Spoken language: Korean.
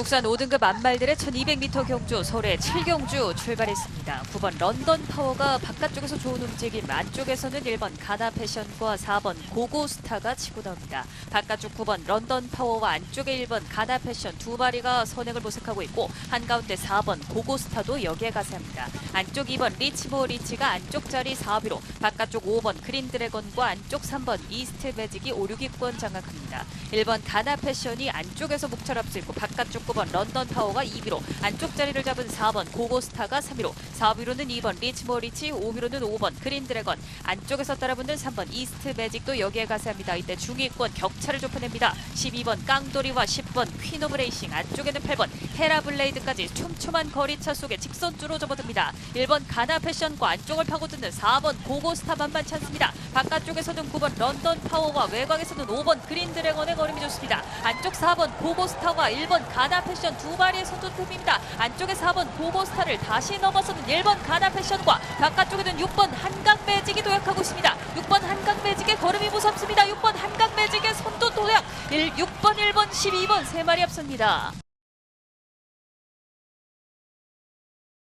국산 5등급 안말들의 1200m 경주 서울의 7경주 출발했습니다. 9번 런던 파워가 바깥쪽에서 좋은 움직임, 안쪽에서는 1번 가나 패션과 4번 고고스타가 치고 나옵니다. 바깥쪽 9번 런던 파워와 안쪽에 1번 가나 패션 두 마리가 선행을 모색하고 있고 한가운데 4번 고고스타도 여기에 가세합니다. 안쪽 2번 리치모 리치가 안쪽 자리 4위로 바깥쪽 5번 그린 드래곤과 안쪽 3번 이스트 매직이 5, 6위권 장악합니다. 1번 가나 패션이 안쪽에서 목철 앞서 있고 바깥쪽 9번 런던 파워가 2위로 안쪽 자리를 잡은 4번 고고스타가 3위로 4위로는 2번 리치모 리치 5위로는 5번 그린 드래곤 안쪽에서 따라붙는 3번 이스트 매직도 여기에 가세합니다. 이때 중위권 격차를 좁혀냅니다. 12번 깡돌이와 10번 퀸 오브 레이싱 안쪽에는 8번 헤라 블레이드까지 촘촘한 거리차 속에 직선주로 접어듭니다. 1번 가나 패션과 안쪽을 파고드는 4번 고고스타 만만치 않습니다. 바깥쪽에서는 9번 런던 파워와 외곽에서는 5번 그린 드래곤의 걸음이 좋습니다. 안쪽 4번 고고스타와 1번 가나 패션 두 마리의 선두팀입니다. 안쪽에 4번 고고스타를 다시 넘어서는 1번 가나 패션과 바깥쪽에는 6번 한강 매직이 도약하고 있습니다. 6번 한강 매직의 걸음이 무섭습니다. 6번 한강 매직의 선두 도약 1, 6번, 1번, 12번 세 마리 앞섭니다.